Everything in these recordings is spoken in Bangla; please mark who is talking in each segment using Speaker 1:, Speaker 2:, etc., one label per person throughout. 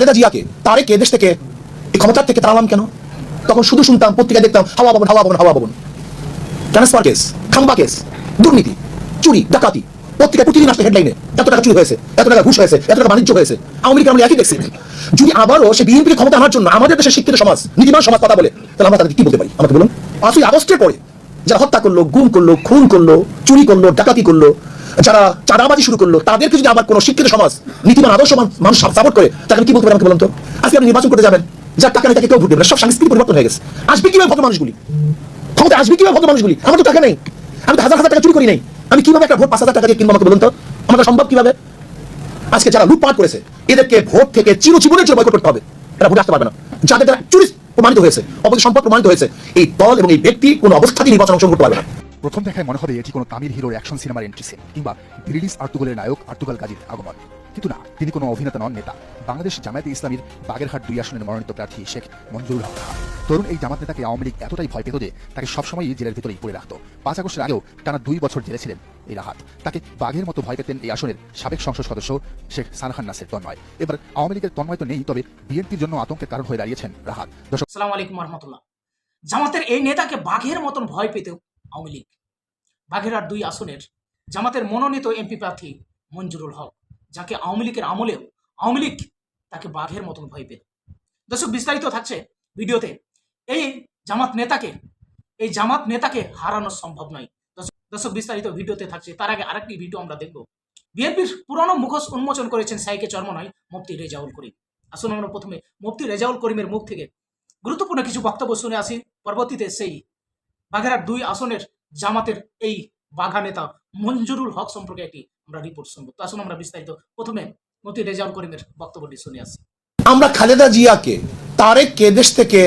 Speaker 1: খালেদা জিয়াকে তারে কে দেশ থেকে ক্ষমতার থেকে তাড়ালাম কেন? তখন শুধু শুনতাম, পত্রিকায় দেখতাম, হাওয়া ভবন হাওয়া ভবন হাওয়া ভবন ট্রান্সফার কেস খাম্বা কেস দুর্নীতি, চুরি, ডাকাতি। পত্রিকায় প্রতিদিন আসতে হেডলাইনে এত টাকা চুরি হয়েছে, এত টাকা ঘুষ হয়েছে, এত টাকা বাণিজ্য হয়েছে। আওয়ামী লীগ আমরা একই দেখছি। যদি আবারও সে বিএনপিকে ক্ষমতা আনার জন্য আমাদের দেশের শিক্ষিত সমাজ নীতিমান সমাজ কথা বলে, তাহলে আমরা তাদেরকে কি বলতে পারি? আমাকে বলুন। পাঁচই আগস্টের পরে যারা হত্যা করল, গুম করল, খুন করল, চুরি করল, ডাকাতি করল যারা চাঁদাবাজি শুরু করল, তাদেরকে যদি আবার কোনো শিক্ষিত সমাজ নীতিমান আদর্শ মানুষ সাপোর্ট করে তাকে কি বলতে পারি আমাকে বলুন তো? আজকে আপনি নির্বাচন করতে যাবেন, যার টাকা নেই তাকে কেউ ভোট দেবে সব সাংস্কৃতিক পরিবর্তন হয়ে গেছে। আসবে কীভাবে ভদ্র মানুষগুলি? ক্ষমতা আসবে কীভাবে ভদ্র মানুষগুলি? আমার তো টাকা নেই। আমি তো হাজার হাজার টাকা চুরি করি নাই। আমি কীভাবে একটা ভোট পাঁচ হাজার টাকা দিয়ে কিনবো আমাকে বলুন তো? আমাদের সম্ভব কীভাবে? আজকে যারা লুটপাট করেছে, এদেরকে ভোট থেকে চিরজীবনের জন্য বয়কট করতে হবে। এরা ভোট আসতে পারবে না। যাদের দ্বারা চুরি প্রমাণিত হয়েছে অবৈধ সম্পদ প্রমাণিত হয়েছে, এই দল এবং এই ব্যক্তি কোনো অবস্থাতেই নির্বাচন অংশগ্রহণ করতে পারবে না।
Speaker 2: প্রথম দেখায় মনে হবে এটি কোনো তামিল হিরোর অ্যাকশন সিনেমার এন্ট্রি সিন কিংবা ব্রিটিশ আর্তুগলের নায়ক আর্তুগাল গাজীর আগমন। কিন্তু না, তিনি কোনো অভিনেতা নন, নেতা। বাংলাদেশ জামায়াতে ইসলামীর বাগেরহাট দুই আসনের মনোনীত প্রার্থী শেখ মঞ্জুরুল হক। তরুণ এই জামাত নেতাকে আওয়ামী লীগ এতটাই ভয় পেত যে তাকে সবসময়ই জেলের ভিতরেই পড়ে রাখতো। পাঁচ আগস্টের আগেও টানা দুই বছর জেলে ছিলেন এই রাহাত। তাকে বাঘের মতো ভয় পেতেন এই আসনের সাবেক সংসদ সদস্য শেখ সানখান নাসের তন্ময়। এবার আওয়ামী লীগের তন্ময় তো নেই, তবে বিএনপির জন্য আতঙ্কের কারণ হয়ে দাঁড়িয়েছেন রাহাত। দর্শক
Speaker 3: জামাতের এই নেতাকে বাঘের মতন ভয় পেত আওয়ামী লীগ। বাঘেরহাট দুই আসনের জামাতের মনোনীত এমপি প্রার্থী মঞ্জুরুল হক, যাকে আওয়ামী লীগের আমলেও আওয়ামী লীগ তাকে বাঘের মতন ভয় পেত দর্শক, বিস্তারিত থাকছে ভিডিওতে। এই জামাত নেতাকে, এই জামাত নেতাকে হারানো সম্ভব নয়। দর্শক বিস্তারিত ভিডিওতে থাকছে। তার আগে আরেকটি ভিডিও আমরা দেখব। বিএনপির পুরনো মুখোশ উন্মোচন করেছেন সাইকে চর্মনয় মুফতি রেজাউল করিম। আসুন আমরা প্রথমে মুফতি রেজাউল করিমের মুখ থেকে গুরুত্বপূর্ণ কিছু বক্তব্য শুনে আসি। পরবর্তীতে সেই বাঘেরহাট দুই আসনের জামাতের এই বাঘা নেতা মঞ্জুরুল হক সম্পর্কে একটি আমরা রিপোর্ট শুনব। তো আসুন আমরা বিস্তারিত প্রথমে মতি রেজাউল করিমের বক্তব্যটি শুনে আসি।
Speaker 1: আমরা খালেদা জিয়াকে তারে কে দেশ থেকে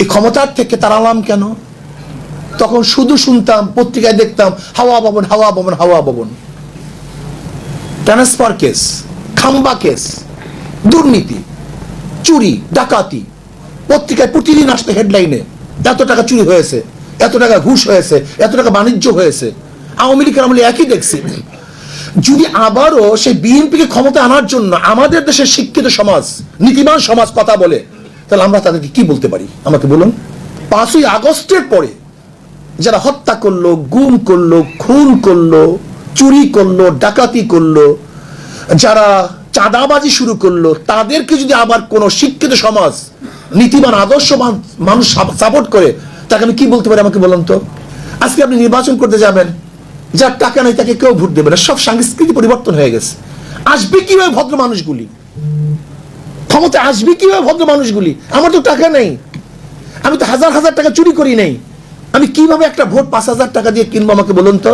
Speaker 1: এই ক্ষমতার থেকে তাড়ালাম কেন? তখন শুধু শুনতাম, পত্রিকায় দেখতাম, হাওয়া ভবন হাওয়া ভবন হাওয়া ভবন। ট্রান্সফার কেস খাম্বা কেস দুর্নীতি, চুরি, ডাকাতি। পত্রিকায় প্রতিদিন আসতে হেডলাইনে এত টাকা চুরি হয়েছে, এত টাকা ঘুষ হয়েছে, এত টাকা বাণিজ্য হয়েছে। আওয়ামী লীগের আমলে একই দেখছি। যদি আবারও সেই বিএনপিকে ক্ষমতা আনার জন্য আমাদের দেশের শিক্ষিত সমাজ নীতিমান সমাজ কথা বলে, তাহলে আমরা তাদেরকে কি বলতে পারি? আমাকে বলুন। পাঁচই আগস্টের পরে যারা হত্যা করল, গুম করল, খুন করল, চুরি করল, ডাকাতি করল, যারা চাঁদাবাজি শুরু করল, তাদেরকে যদি আবার কোনো শিক্ষিত সমাজ নীতিমান আদর্শবান মানুষ সাপোর্ট করে, তাকে আমি কি বলতে পারি আমাকে বলুন তো? আজকে আপনি নির্বাচন করতে যাবেন, যার টাকা নেই তাকে কেউ ভোট দেবে না, সব সাংস্কৃতিক পরিবর্তন হয়ে গেছে। আসবে কীভাবে ভদ্র মানুষগুলি? ক্ষমতা আসবে কীভাবে ভদ্র মানুষগুলি? আমার তো টাকা নেই। আমি তো হাজার হাজার টাকা চুরি করি নাই। আমি কীভাবে একটা ভোট পাঁচ হাজার টাকা দিয়ে কিনবো আমাকে বলুন তো?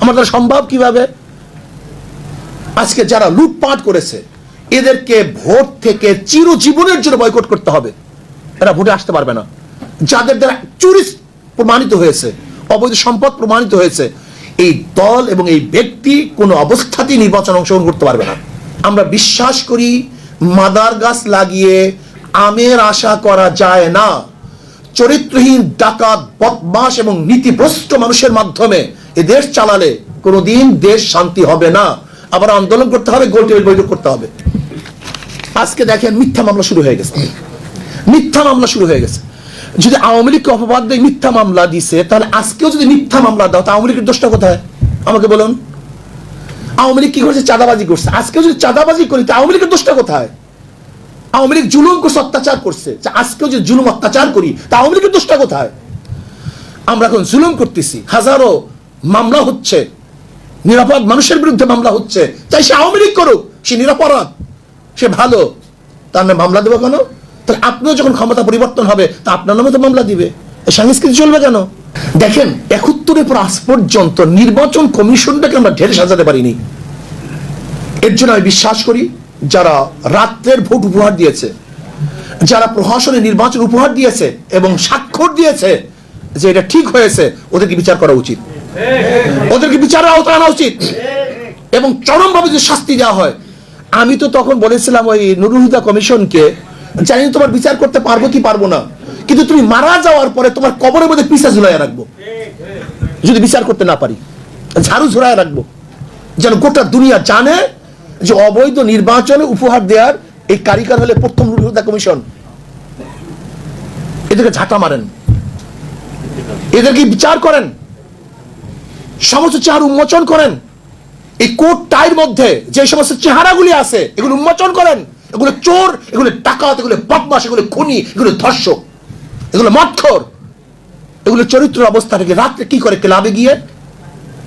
Speaker 1: আমার সম্ভব কীভাবে? আজকে যারা লুটপাট করেছে এদেরকে ভোট থেকে চিরজীবনের জন্য বয়কট করতে হবে। এরা ভোটে আসতে পারবে না। যাদের দ্বারা চুরি প্রমাণিত হয়েছে, অবৈধ সম্পদ প্রমাণিত হয়েছে, এই দল এবং এই ব্যক্তি কোনো অবস্থাতেই নির্বাচন অংশগ্রহণ করতে পারবে না। আমরা বিশ্বাস করি, মাদার গাছ লাগিয়ে আমের আশা করা যায় না। চরিত্রহীন, ডাকাত বদমাস এবং নীতিভ্রষ্ট মানুষের মাধ্যমে এ দেশ চালালে কোনোদিন দেশ শান্তি হবে না। আবার আন্দোলন করতে হবে গোল টেবিল বৈঠক করতে হবে। আজকে দেখেন মিথ্যা মামলা শুরু হয়ে গেছে। মিথ্যা মামলা শুরু হয়ে গেছে। যদি আওয়ামী লীগকে অপবাদ দিয়ে, মিথ্যা মামলা দিছে, তাহলে আজকেও যদি মিথ্যা মামলা দাও, তা আওয়ামী লীগের দোষটা কোথায়? আমাকে বলুন। আওয়ামী লীগ কি করছে? চাঁদাবাজি করছে। আজকেও যদি চাঁদাবাজি করি, তা আওয়ামী লীগের দোষটা কোথায়? আওয়ামী লীগ জুলুম করছে, অত্যাচার করছে। আজকেও যদি জুলুম, অত্যাচার করি, তা আওয়ামী লীগের দোষটা কোথায়? আমরা এখন জুলুম করতেছি। হাজারো মামলা হচ্ছে। নিরাপদ মানুষের বিরুদ্ধে মামলা হচ্ছে। তাই সে আওয়ামী লীগ করুক, সে নিরাপরাধ। সে ভালো। তার নামে মামলা দেবো কেন? তাহলে আপনিও যখন ক্ষমতা পরিবর্তন হবে, তা আপনার নামে তো মামলা দিবে। সংস্কৃতি চলবে কেন? দেখেন একাত্তরের পর আজ পর্যন্ত নির্বাচন কমিশনটাকে আমরা ঢেলে সাজাতে পারিনি। এর জন্য আমি বিশ্বাস করি, যারা রাত্রের ভোট উপহার দিয়েছে, যারা প্রশাসনে নির্বাচন উপহার দিয়েছে এবং স্বাক্ষর দিয়েছে যে এটা ঠিক হয়েছে, ওদেরকে বিচার করা উচিত। ওদেরকে বিচারের আওতায় আনা উচিত। এবং চরমভাবে যে শাস্তি দেওয়া হয় আমি তো তখন বলেছিলাম ওই নুরুল হুদা কমিশনকে জানি তোমার বিচার করতে পারব কি পারব না। কিন্তু তুমি মারা যাওয়ার পরে তোমার কবরের মধ্যে পিসা ঝুলাইয়া রাখব। যদি বিচার করতে না পারি, ঝাড়ু ঝুলাইয়া রাখব। যেন গোটা দুনিয়া জানে যে অবৈধ নির্বাচনে উপহার দেওয়ার এই কারিগর হলে প্রথম রুল হুদা কমিশন। এদেরকে ঝাঁটা মারেন। এদেরকে বিচার করেন। সমস্ত চার উন্মোচন করেন। এই কোট টাইর মধ্যে যে সমস্ত চেহারাগুলি আছে, এগুলো উন্মোচন করেন, এগুলো চোর, এগুলো টাকাত এগুলো বদমাস এগুলো খুনি, এগুলো ধর্ষক, এগুলো মৎখর। এগুলো চরিত্র অবস্থা থেকে রাত্রে কি করে ক্লাবে গিয়ে?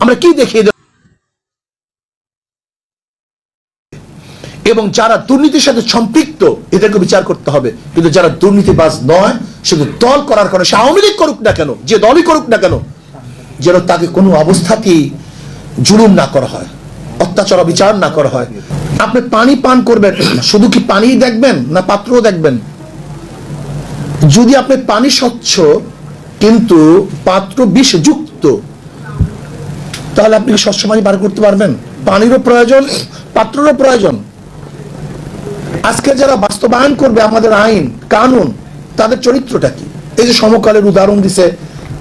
Speaker 1: আমরা কি দেখিয়ে দেব? এবং যারা দুর্নীতির সাথে সম্পৃক্ত, এদেরকে বিচার করতে হবে। কিন্তু যারা দুর্নীতিবাজ নয়, শুধু দল করার কারণে, সে আওয়ামী লীগ করুক না কেন, যে দলই করুক না কেন, যেন তাকে কোনো অবস্থাতেই জুলুম না করা হয়। অত্যাচার বিচার না করা হয়। আপনি পানি পান করবেন, শুধু কি পানি দেখবেন না পাত্রও দেখবেন? যদি আপনি পানি স্বচ্ছ, কিন্তু পাত্র বিষযুক্ত, তাহলে আপনি কি স্বচ্ছ পানি বার করতে পারবেন? পানিরও প্রয়োজন, পাত্রেরও প্রয়োজন। আজকে যারা বাস্তবায়ন করবে আমাদের আইন, কানুন, তাদের চরিত্রটা কি? এই যে সমকালের উদাহরণ দিছে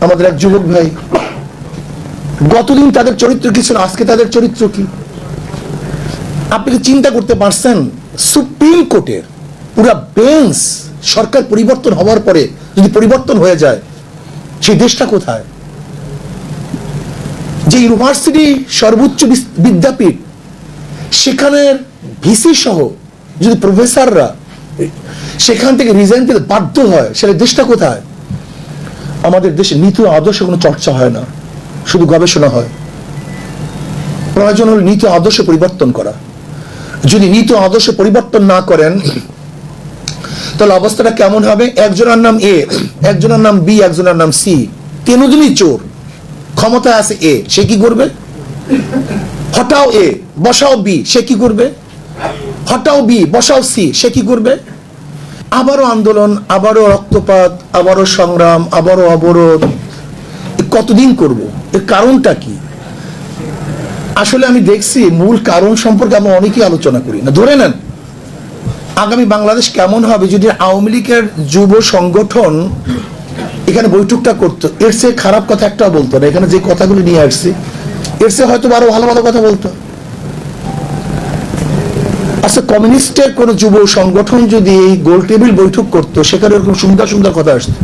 Speaker 1: আমাদের এক যুবক ভাই। গতদিন তাদের চরিত্র কি ছিল আজকে তাদের চরিত্র কি? আপনি কি চিন্তা করতে পারছেন? সুপ্রিম কোর্টের পুরা বেঞ্চ সরকার পরিবর্তন হওয়ার পরে যদি পরিবর্তন হয়ে যায় সেই দেশটা কোথায়? যে ইউনিভার্সিটি সর্বোচ্চ বিদ্যাপীঠ, সেখানের ভিসি সহ যদি প্রফেসররা সেখান থেকে রিজাইন দিতে বাধ্য হয়, সেটা দেশটা কোথায়? আমাদের দেশে নীতি আদর্শ কোনো চর্চা হয় না, শুধু গবেষণা হয়। প্রয়োজন হল নীতি আদর্শ পরিবর্তন করা। যদি নীতি আদর্শ পরিবর্তন না করেন, তাহলে অবস্থাটা কেমন হবে? একজনের নাম এ একজনের নাম বি একজনের নাম সি তিনজনই চোর। ক্ষমতায় আছে এ সে কি করবে? হটাও এ বসাও বি সে কি করবে? হটাও বি বসাও সি সে কি করবে? আবারও আন্দোলন, আবারও রক্তপাত, আবারও সংগ্রাম, আবারও অবরোধ। কতদিন করব? এর কারণটা কি? আসলে আমি দেখছি মূল কারণ সম্পর্কে আমরা অনেকেই আলোচনা করি না। ধরে নেন, আগামী বাংলাদেশ কেমন হবে যদি আওয়ামী লীগের যুব সংগঠন এখানে বৈঠকটা করতো? এর চেয়ে খারাপ কথা একটাও বলতো না। এখানে যে কথাগুলো নিয়ে আসছি, এর চেয়ে হয়তো আরও ভালো ভালো কথা বলতো। আচ্ছা কমিউনিস্টের কোন যুব সংগঠন যদি এই গোল টেবিল বৈঠক করতো, সেখানে এরকম সুন্দর সুন্দর কথা আসতো।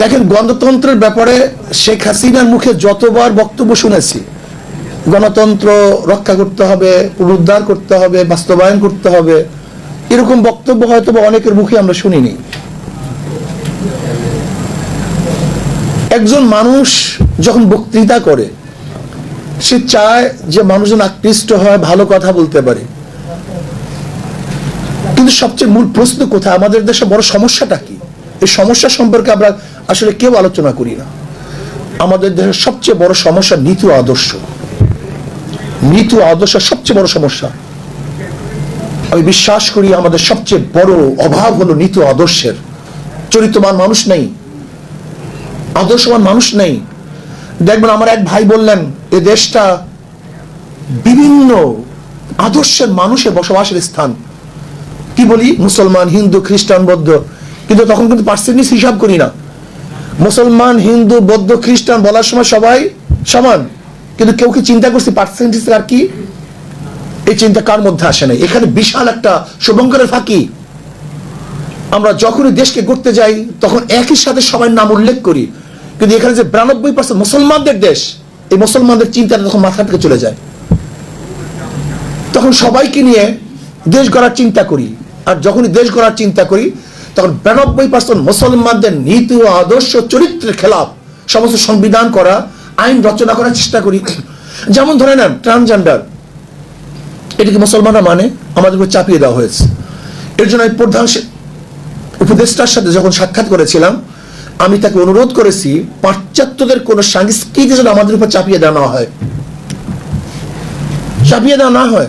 Speaker 1: দেখেন, গণতন্ত্রের ব্যাপারে শেখ হাসিনার মুখে যতবার বক্তব্য শুনেছি গণতন্ত্র রক্ষা করতে হবে, পুনরুদ্ধার করতে হবে, বাস্তবায়ন করতে হবে, এরকম বক্তব্য হয়তো বা অনেকের মুখে আমরা শুনিনি। একজন মানুষ যখন বক্তৃতা করে, সে চায় যে মানুষজন আকৃষ্ট হয়, ভালো কথা বলতে পারে। কিন্তু সবচেয়ে মূল প্রশ্ন কোথায়? আমাদের দেশে বড় সমস্যাটা কি? এই সমস্যা সম্পর্কে আমরা আসলে কেউ আলোচনা করি না। আমাদের দেশের সবচেয়ে বড় সমস্যা নীতি আদর্শ। ও আদর্শ সবচেয়ে বড় সমস্যা। আমি বিশ্বাস করি আমাদের সবচেয়ে বড় অভাব হলো নীতি আদর্শের। চরিত্রবান মানুষ নেই। আদর্শবান মানুষ নেই। দেখবেন আমার এক ভাই বললেন, এ দেশটা বিভিন্ন আদর্শের মানুষের বসবাসের স্থান। কি বলি? মুসলমান, হিন্দু, খ্রিস্টান, বৌদ্ধ। কিন্তু তখন কিন্তু পার্সেন্টেজ হিসাব করি না। মুসলমান, হিন্দু, বৌদ্ধ, খ্রিস্টান বলার সময় সবাই সমান। কিন্তু কেউ কি চিন্তা করছে পার্সেন্টেজ আর কি? এই চিন্তা কার মধ্যে আসে না এখানে বিশাল একটা শুভঙ্করের ফাঁকি। আমরা যখনই দেশকে করতে যাই, তখন একই সাথে সবার নাম উল্লেখ করি। কিন্তু এখানে যে বিরানব্বই পার্সেন্ট মুসলমানদের দেশ, এই মুসলমানদের চিন্তাটা তখন মাথা থেকে চলে যায়। তখন সবাইকে নিয়ে দেশ গড়ার চিন্তা করি। আর যখনই দেশ গড়ার চিন্তা করি, তখন বিরানব্বই পার্সেন্ট মুসলমানদের নীতি ও আদর্শ চরিত্রের খেলাফ সমস্ত সংবিধান করা আইন রচনা করার চেষ্টা করি। যেমন ধরে নেন ট্রান্সজেন্ডার এটা কি মুসলমানরা মানে? আমাদের উপর চাপিয়ে দেওয়া হয়েছে। এর জন্য আমি প্রধান উপদেষ্টার সাথে যখন সাক্ষাৎ করেছিলাম, আমি তাকে অনুরোধ করেছি, পাশ্চাত্যদের কোন সংস্কৃতি যেন আমাদের উপর চাপিয়ে দেওয়া না হয়। চাপিয়ে দেওয়া না হয়।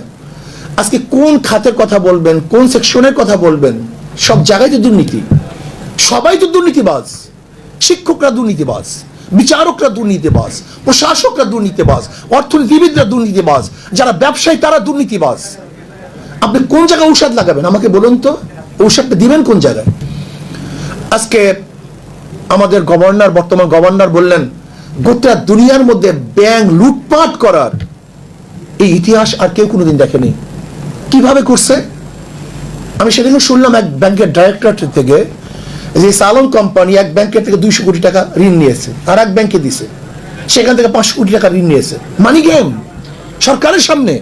Speaker 1: আজকে কোন খাতের কথা বলবেন, কোন সেকশনের কথা বলবেন, সব জায়গায় তো দুর্নীতি। সবাই তো দুর্নীতিবাজ। শিক্ষকরা দুর্নীতিবাজ। বিচারকরা দুর্নীতিবাজ, প্রশাসকরা দুর্নীতিবাজ, অর্থনীতিবিদরা দুর্নীতিবাজ, যারা ব্যবসায়ী তারা দুর্নীতিবাজ। আপনি কোন জায়গায় ঔষধ লাগাবেন? আমাকে বলুন তো, ঔষধটা দিবেন কোন জায়গায়? আজকে আমাদের গভর্নর, বর্তমান গভর্নর বললেন, গোটা দুনিয়ার মধ্যে ব্যাংক লুটপাট করার এই ইতিহাস আর কেউ কোনোদিন দেখেনি। কীভাবে করছে? আমি সেদিনও শুনলাম এক ব্যাংকের ডাইরেক্টর থেকে যে সালন কোম্পানি এক ব্যাংকের থেকে দুইশো কোটি টাকা ঋণ নিয়েছে আর এক ব্যাংকে দিছে। সেখান থেকে পাঁচশো কোটি টাকা ঋণ নিয়েছে। মানি গেম সরকারের সামনে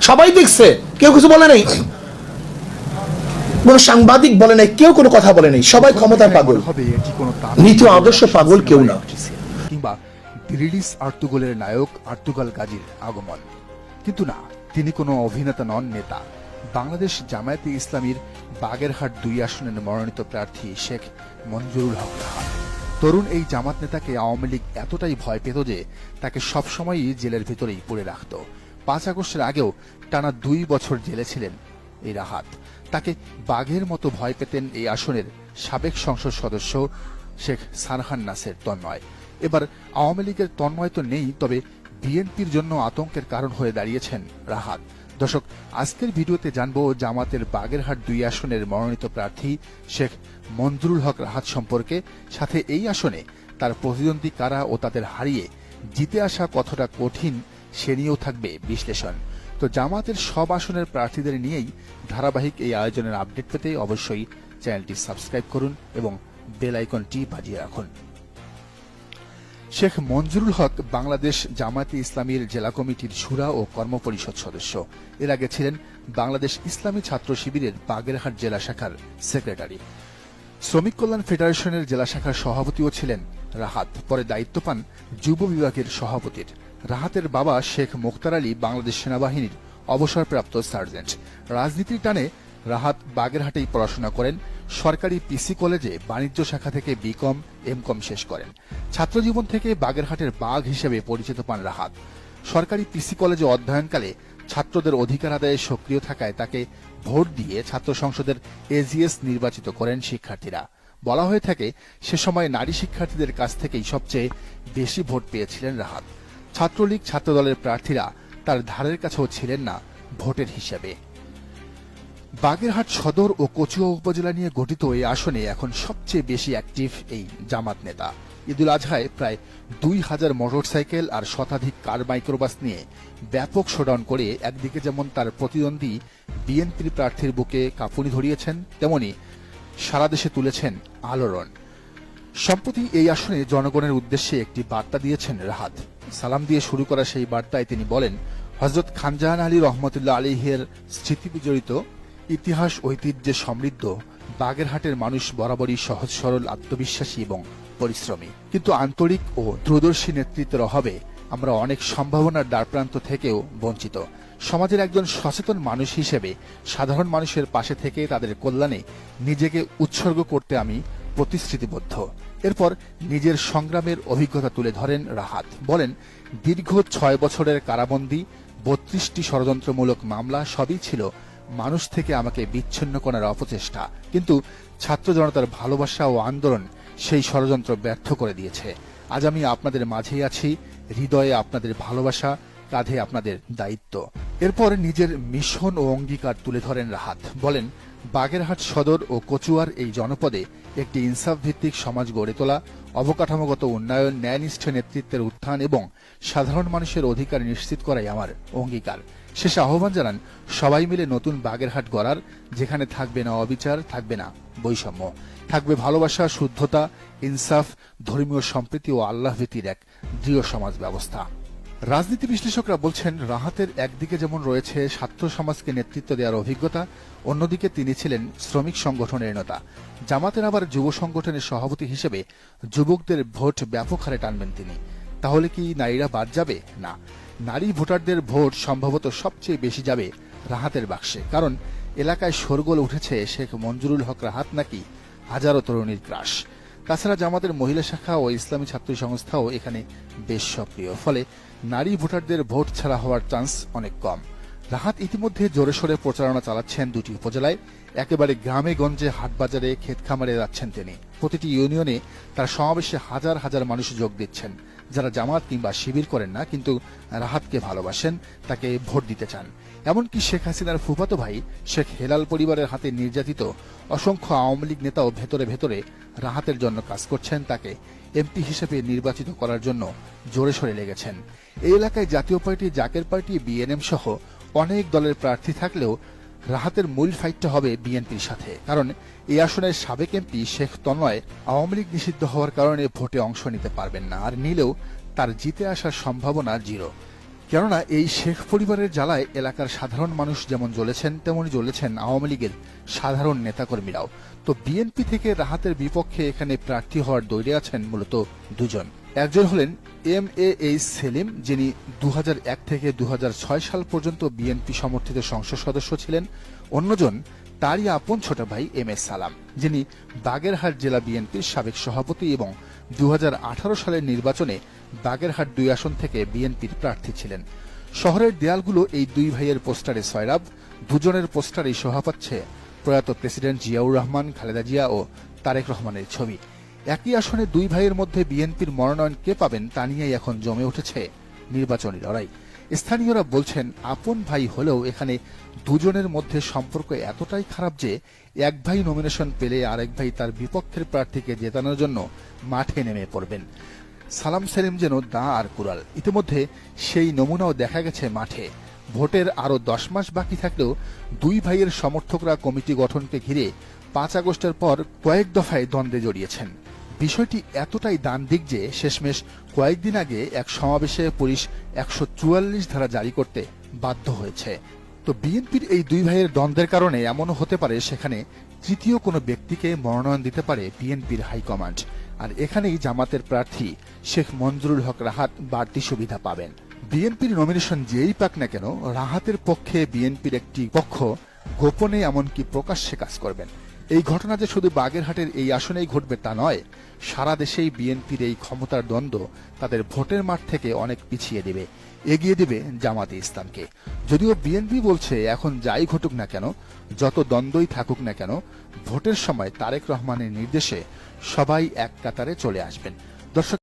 Speaker 1: সবাই দেখছে, কেউ কিছু বলে নাই। কোনো সাংবাদিক বলে নাই, কেউ কোনো কথা বলে নাই। সবাই ক্ষমতার পাগল। নীতি আদর্শ পাগল কেউ না।
Speaker 2: কিংবা ব্রিটিশ আর্তুগলের নায়ক আর্তুগাল গাজীর আগমন। কিন্তু না, তিনি কোনো অভিনেতা নন, নেতা। বাংলাদেশ জামায়াতে ইসলামীর বাগেরহাট দুই আসনের মনোনীত প্রার্থী শেখ মঞ্জুরুল হক। তরুণ এই জামাত নেতাকে আওয়ামী লীগ এতটাই ভয় পেত যে তাকে সবসময়ই জেলের ভিতরেই পড়ে রাখত। পাঁচ আগস্টের আগেও টানা দুই বছর জেলে ছিলেন এই রাহাত। তাকে বাঘের মতো ভয় পেতেন এই আসনের সাবেক সংসদ সদস্য শেখ সারহান নাসের তন্ময়। এবার আওয়ামী লীগের তন্ময় তো নেই, তবে বিএনপির জন্য আতঙ্কের কারণ হয়ে দাঁড়িয়েছেন রাহাত। দর্শক, আজকের ভিডিওতে জানব জামাতের বাগেরহাট দুই আসনের মনোনীত প্রার্থী শেখ মঞ্জুরুল হক রাহাত সম্পর্কে। সাথে এই আসনে তার প্রতিদ্বন্দ্বী কারা ও তাদের হারিয়ে জিতে আসা কতটা কঠিন সে নিয়েও থাকবে বিশ্লেষণ। তো জামাতের সব আসনের প্রার্থীদের নিয়েই ধারাবাহিক এই আয়োজনের আপডেট পেতে অবশ্যই চ্যানেলটি সাবস্ক্রাইব করুন এবং বেল আইকনটি বাজিয়ে রাখুন। শেখ মঞ্জুরুল হক বাংলাদেশ জামায়াতে ইসলামীর জেলা কমিটির সুরা ও কর্মপরিষদ সদস্য। এর আগে ছিলেন বাংলাদেশ ইসলামী ছাত্র শিবিরের বাগেরহাট জেলা শাখার সেক্রেটারি। শ্রমিক কল্যাণ ফেডারেশনের জেলা শাখার সভাপতিও ছিলেন রাহাত। পরে দায়িত্ব পান যুব বিভাগের সভাপতির। রাহাতের বাবা শেখ মোখতার আলী বাংলাদেশ সেনাবাহিনীর অবসরপ্রাপ্ত সার্জেন্ট। রাজনীতির টানে রাহাত বাগেরহাটেই পড়াশোনা করেন। সরকারি পিসি কলেজে বাণিজ্য শাখা থেকে বিকম, এমকম শেষ করেন। ছাত্রজীবন থেকে বাগেরহাটের বাঘ হিসেবে পরিচিত পান রাহাত। সরকারি পিসি কলেজে অধ্যয়নকালে ছাত্রদের অধিকার আদায়ে সক্রিয় থাকায় তাকে ভোট দিয়ে ছাত্র সংসদের এজিএস নির্বাচিত করেন শিক্ষার্থীরা। বলা হয়ে থাকে, সে সময় নারী শিক্ষার্থীদের কাছ থেকেই সবচেয়ে বেশি ভোট পেয়েছিলেন রাহাত। ছাত্রলীগ ছাত্রদলের প্রার্থীরা তার ধারের কাছেও ছিলেন না ভোটের হিসেবে। বাগেরহাট সদর ও কচুয়া উপজেলা নিয়ে গঠিত এই আসনে এখন সবচেয়ে বেশি অ্যাক্টিভ এই জামাত নেতা। ঈদুল আজহায় প্রায় দুই হাজার মোটরসাইকেল আর শতাধিক কার মাইক্রোবাস নিয়ে ব্যাপক শোডাউন করে একদিকে যেমন তার প্রতিদ্বন্দ্বী বিএনপির প্রার্থীর বুকে কাঁপুনি ধরিয়েছেন, তেমনি সারা দেশে তুলেছেন আলোড়ন। সম্প্রতি এই আসনে জনগণের উদ্দেশ্যে একটি বার্তা দিয়েছেন রাহাত। সালাম দিয়ে শুরু করা সেই বার্তায় তিনি বলেন হজরত খানজাহান আলী রহমতুল্লাহ আলীহের স্মৃতি বিজড়িত ইতিহাস, ঐতিহ্যে সমৃদ্ধ। বাগেরহাটের মানুষ বরাবরই সহজ, সরল, আত্মবিশ্বাসী এবং পরিশ্রমী। কিন্তু আন্তরিক ও দূরদর্শী নেতৃত্বের অভাবে আমরা অনেক সম্ভাবনার দ্বারপ্রান্ত থেকেও বঞ্চিত। সমাজের একজন সচেতন মানুষ হিসেবে সাধারণ মানুষের পাশে থেকে তাদের কল্যাণে নিজেকে উৎসর্গ করতে আমি প্রতিশ্রুতিবদ্ধ। এরপর নিজের সংগ্রামের অভিজ্ঞতা তুলে ধরেন রাহাত। বলেন, দীর্ঘ ছয় বছরের কারাবন্দী, বত্রিশটি ষড়যন্ত্রমূলক মামলা সবই ছিল মানুষ থেকে আমাকে বিচ্ছিন্ন করার অপচেষ্টা। কিন্তু ছাত্র জনতার ভালোবাসা ও আন্দোলন সেই ষড়যন্ত্র ব্যর্থ করে দিয়েছে। আজ আমি আপনাদের মাঝেই আছি। হৃদয়ে আপনাদের ভালোবাসা, কাঁধে আপনাদের দায়িত্ব। এরপর নিজের মিশন ও অঙ্গীকার তুলে ধরেন রাহাত। বলেন, বাগেরহাট সদর ও কচুয়ার এই জনপদে একটি ইনসাফ ভিত্তিক সমাজ গড়ে তোলা, অবকাঠামোগত উন্নয়ন, ন্যায়নিষ্ঠ নেতৃত্বের উত্থান এবং সাধারণ মানুষের অধিকার নিশ্চিত করাই আমার অঙ্গীকার। শেষে আহ্বান জানান, সবাই মিলে নতুন বাগেরহাট গড়ার, যেখানে থাকবে না অবিচার, থাকবে না বৈষম্য। থাকবে ভালোবাসা, শুদ্ধতা, ইনসাফ, ধর্মীয় সম্প্রীতি ও আল্লাহ ভীতির এক দৃঢ় সমাজ ব্যবস্থা। রাজনীতি বিশ্লেষকরা বলছেন, রাহাতের একদিকে যেমন রয়েছে ছাত্র সমাজকে নেতৃত্ব দেওয়ার অভিজ্ঞতা, অন্যদিকে তিনি ছিলেন শ্রমিক সংগঠনের নেতা। জামাতের আবার যুব সংগঠনের সভাপতি হিসেবে যুবকদের ভোট ব্যাপক হারে টানবেন তিনি। তাহলে কি নারীরা বাদ যাবে? না। নারী ভোটারদের ভোট সম্ভবত সবচেয়ে বেশি যাবে রাহাতের বাক্সে। কারণ এলাকায় শোরগোল উঠেছে শেখ মঞ্জুরুল হক রাহাত নাকি হাজারো তরুণীর ক্রাশ। তাছাড়া জামাতের মহিলা শাখা ও ইসলামী ছাত্র সংস্থাও এখানে বেশ সক্রিয়। ফলে নারী ভোটারদের ভোট ছাড়া হওয়ার চান্স অনেক কম। রাহাত ইতিমধ্যে জোরে সোরে প্রচারণা চালাচ্ছেন দুটি উপজেলায়। একেবারে গ্রামে গঞ্জে হাটবাজারে ক্ষেত খামারে যাচ্ছেন তিনি। প্রতিটি ইউনিয়নে তার সমাবেশে হাজার হাজার মানুষ যোগ দিচ্ছেন। যারা জামাত কিংবা শিবির করেন না, কিন্তু রাহাতকে ভালোবাসেন, তাকে ভোট দিতে চান। এমনকি শেখ হাসিনার ফুফাতো ভাই, শেখ হেলাল পরিবারের হাতে নির্যাতিত অসংখ্য আওয়ামী লীগ নেতাও ভেতরে ভেতরে রাহাতের জন্য কাজ করছেন, তাকে এমপি হিসেবে নির্বাচিত করার জন্য জোরে সরে লেগেছেন। এই এলাকায় জাতীয় পার্টি, জাকের পার্টি, বিএনএম সহ অনেক দলের প্রার্থী থাকলেও রাহাতের মূল ফাইটটা হবে বিএনপির সাথে। কারণ এই আসনের সাবেক এমপি শেখ তন্ময় আওয়ামী লীগ নিষিদ্ধ হওয়ার কারণে ভোটে অংশ নিতে পারবেন না, আর নিলেও তার জিতে আসার সম্ভাবনা জিরো কেননা এই শেখ পরিবারের জ্বালায় এলাকার সাধারণ মানুষ যেমন জ্বলেছেন তেমনই জ্বলেছেন আওয়ামী লীগের সাধারণ নেতাকর্মীরাও। তো বিএনপি থেকে রাহাতের বিপক্ষে এখানে প্রার্থী হওয়ার দৌড়ে আছেন মূলত দুজন। একজন হলেন এম এ এইচ সেলিম, যিনি দু হাজার এক থেকে দু হাজার ছয় সাল পর্যন্ত বিএনপি সমর্থিত সংসদ সদস্য ছিলেন। অন্যজন তারই আপন ছোট ভাই এম এস সালাম, যিনি বাগেরহাট জেলা বিএনপির সাবেক সভাপতি এবং দু হাজার আঠারো সালের নির্বাচনে বাগেরহাট দুই আসন থেকে বিএনপির প্রার্থী ছিলেন। শহরের দেয়ালগুলো এই দুই ভাইয়ের পোস্টারে সয়রাব, দুজনের পোস্টারেই শোভা পাচ্ছে প্রয়াত প্রেসিডেন্ট জিয়াউর রহমান, খালেদা জিয়া ও তারেক রহমানের ছবি। একই আসনে দুই ভাইয়ের মধ্যে বিএনপির মনোনয়ন কে পাবেন তা নিয়েই এখন জমে উঠেছে নির্বাচনী লড়াই। স্থানীয়রা বলছেন, আপন ভাই হলেও এখানে দুজনের মধ্যে সম্পর্ক এতটাই খারাপ যে এক ভাই নমিনেশন পেলে আরেক ভাই তার বিপক্ষের প্রার্থীকে জেতানোর জন্য মাঠে নেমে পড়বেন। সালাম সেলিম যেন দা আর কুড়াল। ইতিমধ্যে সেই নমুনাও দেখা গেছে মাঠে। ভোটের আরও দশ মাস বাকি থাকলেও দুই ভাইয়ের সমর্থকরা কমিটি গঠনকে ঘিরে পাঁচ আগস্টের পর কয়েক দফায় দ্বন্দ্বে জড়িয়েছেন। বিষয়টি এতটাই দান দিক যে শেষমেশ কয়েকদিন আগে এক সমাবেশে পুলিশ একশো চুয়াল্লিশ ধারা জারি করতে বাধ্য হয়েছে। তো বিএনপির এই দুই ভাইয়ের দ্বন্দ্বের কারণে এমনও হতে পারে সেখানে তৃতীয় কোনো ব্যক্তিকে মনোনয়ন দিতে পারে বিএনপির হাইকমান্ড। আর এখানেই জামাতের প্রার্থী শেখ মঞ্জুরুল হক রাহাত বাড়তি সুবিধা পাবেন। বিএনপির নমিনেশন যেই পাক না কেন, রাহাতের পক্ষে বিএনপির একটি পক্ষ গোপনে এমনকি প্রকাশ্যে কাজ করবেন। এই ঘটনা যে শুধু বাগেরহাটের এই আসনেই ঘটবে তা নয়, সারা দেশেই বিএনপির এই ক্ষমতার দ্বন্দ্ব তাদের ভোটের মাঠ থেকে অনেক পিছিয়ে দেবে, এগিয়ে দেবে জামাতে ইসলামকে। যদিও বিএনপি বলছে এখন যাই ঘটুক না কেন, যত দ্বন্দ্বই থাকুক না কেন, ভোটের সময় তারেক রহমানের নির্দেশে সবাই এক কাতারে চলে আসবেন। দর্শক